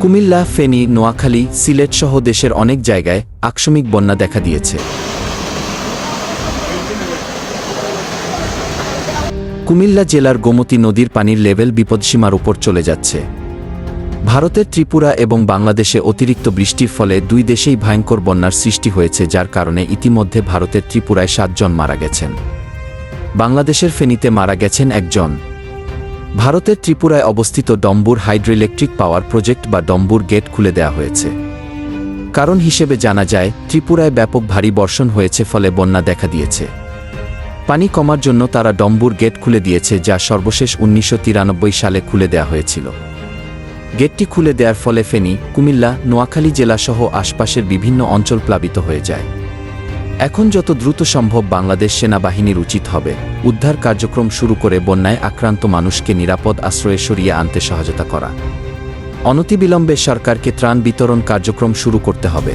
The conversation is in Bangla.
কুমিল্লা, ফেনী, নোয়াখালী, সিলেট সহ দেশের অনেক জায়গায় আকস্মিক বন্যা দেখা দিয়েছে। কুমিল্লা জেলার গোমতী নদীর পানির লেভেল বিপদসীমার উপর চলে যাচ্ছে। ভারতের ত্রিপুরা এবং বাংলাদেশে অতিরিক্ত বৃষ্টির ফলে দুই দেশেই ভয়ঙ্কর বন্যার সৃষ্টি হয়েছে, যার কারণে ইতিমধ্যে ভারতের ত্রিপুরায় সাতজন মারা গেছেন। বাংলাদেশের ফেনীতে মারা গেছেন একজন। ভারতের ত্রিপুরায় অবস্থিত ডম্বুর হাইড্রোইলেকট্রিক পাওয়ার প্রজেক্ট বা ডম্বুর গেট খুলে দেওয়া হয়েছে। কারণ হিসেবে জানা যায়, ত্রিপুরায় ব্যাপক ভারী বর্ষণ হয়েছে ফলে বন্যা দেখা দিয়েছে। পানি কমার জন্য তারা ডম্বুর গেট খুলে দিয়েছে, যা সর্বশেষ উনিশশো তিরানব্বই সালে খুলে দেওয়া হয়েছিল। গেটটি খুলে দেওয়ার ফলে ফেনী, কুমিল্লা, নোয়াখালী জেলাসহ আশপাশের বিভিন্ন অঞ্চল প্লাবিত হয়ে যায়। এখন যত দ্রুত সম্ভব বাংলাদেশ সেনাবাহিনীর উচিত হবে। উদ্ধার কার্যক্রম শুরু করে বন্যায় আক্রান্ত মানুষকে নিরাপদ আশ্রয়ে সরিয়ে আনতে সহায়তা করা। অনতিবিলম্বে সরকারকে ত্রাণ বিতরণ কার্যক্রম শুরু করতে হবে।